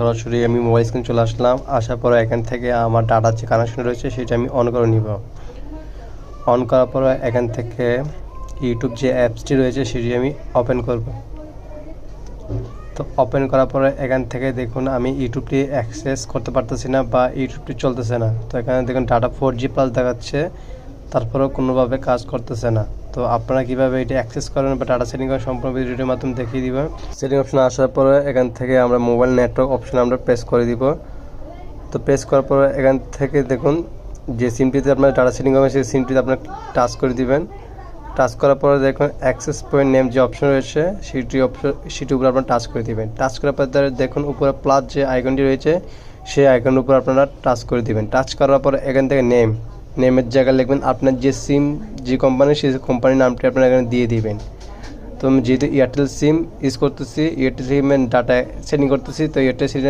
সরাসরি আমি mobile screen চলে আসলাম। আসার পরে এখান থেকে আমার ডাটা যে কানেকশন রয়েছে, সেটা আমি অন করে নিব। অন করার পরে এখান থেকে ইউটিউব যে অ্যাপসটি রয়েছে, সেটি আমি ওপেন করব। তো ওপেন করার পরে এখান থেকে দেখুন, আমি ইউটিউবটি অ্যাক্সেস করতে পারতেছি না বা ইউটিউবটি চলতেছে না। তো এখানে দেখুন ডাটা ফোর জি প্লাস দেখাচ্ছে। তারপরেও কোনোভাবে কাজ করতেছে না। তো আপনারা কীভাবে এটা অ্যাক্সেস করেন বা ডাটা সেটিং করেন সম্পূর্ণ ভিডিওটির মাধ্যমে দেখিয়ে দিব? সেটিং অপশন আসার পরে এখান থেকে আমরা মোবাইল নেটওয়ার্ক অপশন আমরা প্রেস করে দিব। তো প্রেস করার পরে এখান থেকে দেখুন, যে সিমটিতে আপনার ডাটা সেটিং হবে সেই সিমটিতে আপনার টাচ করে দিবেন। টাচ করার পরে দেখুন অ্যাক্সেস পয়েন্ট নেম যে অপশন রয়েছে, সেটি অপশন সেটির উপর আপনার টাচ করে দিবেন। টাচ করার পর দেখুন, উপরে প্লাস যে আইকনটি রয়েছে, সেই আইকনের উপর আপনারা টাচ করে দিবেন। টাচ করার পর এখান থেকে নেম নেমের জায়গায় লিখবেন, আপনার যে সিম যে কোম্পানি সেই কোম্পানির নামটি আপনারা এখানে দিয়ে দিবেন। তো আমি যেহেতু এয়ারটেল সিম ইউজ করতেছি এয়ারটেল সিমের ডাটা সেটিং করতেছি, তো এয়ারটেল সিমের